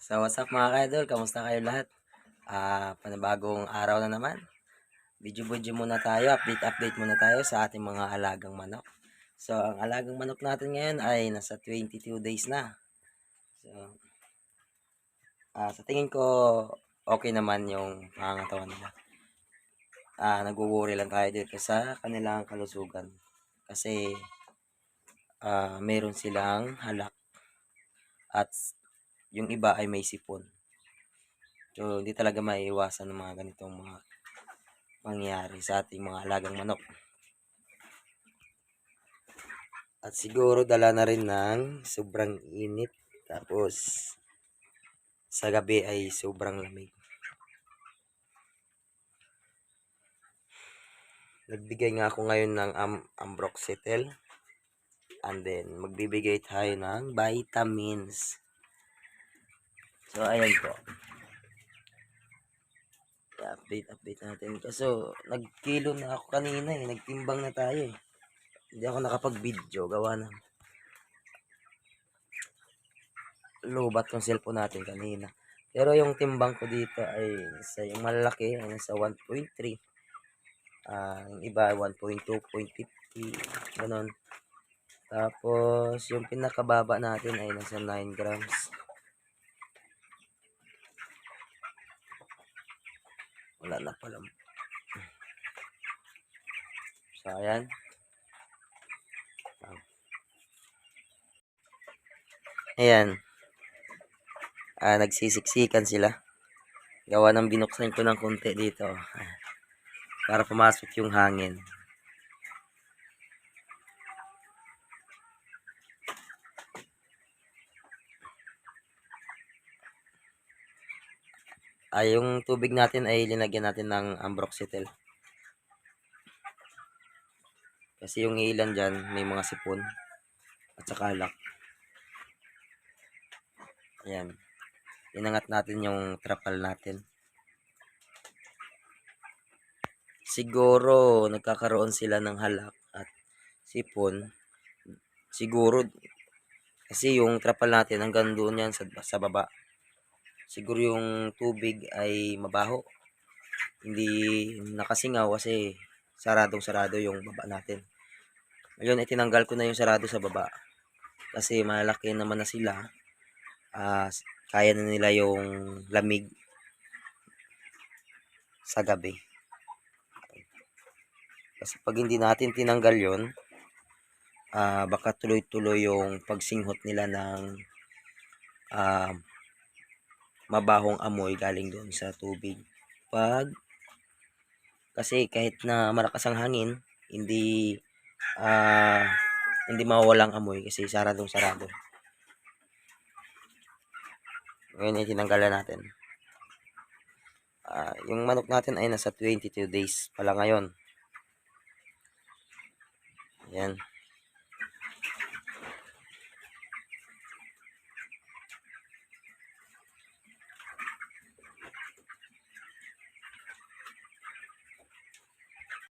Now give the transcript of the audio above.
So what's up mga ka-idol? Kamusta kayo lahat? Ah, panibagong araw na naman. Video-video muna tayo, update-update muna tayo sa ating mga alagang manok. So ang alagang manok natin ngayon ay nasa 22 days na. So ah, sa tingin ko okay naman yung pangangatawan nila. Ah, nagwo-worry lang tayo dito sa kanilang kalusugan. Kasi ah, meron silang halak at yung iba ay may sipon. So, hindi talaga maiiwasan ng mga ganitong mga mangyari sa ating mga alagang manok. At siguro dala na rin ng sobrang init. Tapos, sa gabi ay sobrang lamig. Nagbigay nga ako ngayon ng am ambroxetel. And then, magbibigay tayo ng vitamins. So, ayan po. I-update, update natin. Kaso, nagkilo na ako kanina eh. Nagtimbang na tayo eh. Hindi ako nakapag-video. Gawa na. Lobat yung cellphone natin kanina. Pero yung timbang ko dito ay sa yung malaki ay nasa 1.3. Ah, yung iba 1.2, 0.50. Ganon. Tapos, yung pinakababa natin ay nasa 9 grams. Wala na pala. So, ayan. Ayan. Ah, nagsisiksikan sila. Gawa ng binuksan ko ng konti dito. Para pumasok yung hangin. Ah, yung tubig natin ay linagyan natin ng ambroxetel. Kasi yung ilan dyan, may mga sipon at saka alak. Ayan. Inangat natin yung trapal natin. Siguro, nagkakaroon sila ng halak at sipon. Siguro, kasi yung trapal natin hanggang doon yan sa, sa baba siguro yung tubig ay mabaho. Hindi nakasingaw kasi saradong sarado yung baba natin. Ngayon, itinanggal ko na yung sarado sa baba. Kasi malaki naman na sila. Ah, kaya na nila yung lamig sa gabi. Kasi pag hindi natin tinanggal yon ah, baka tuloy-tuloy yung pagsinghot nila ng ah, mabahong amoy galing doon sa tubig. Pag kasi kahit na malakas ang hangin, hindi ah hindi mawawalang amoy kasi saradong sarado. Ngayon ay tinanggalan natin. Ah, yung manok natin ay nasa 22 days pala ngayon. Yan.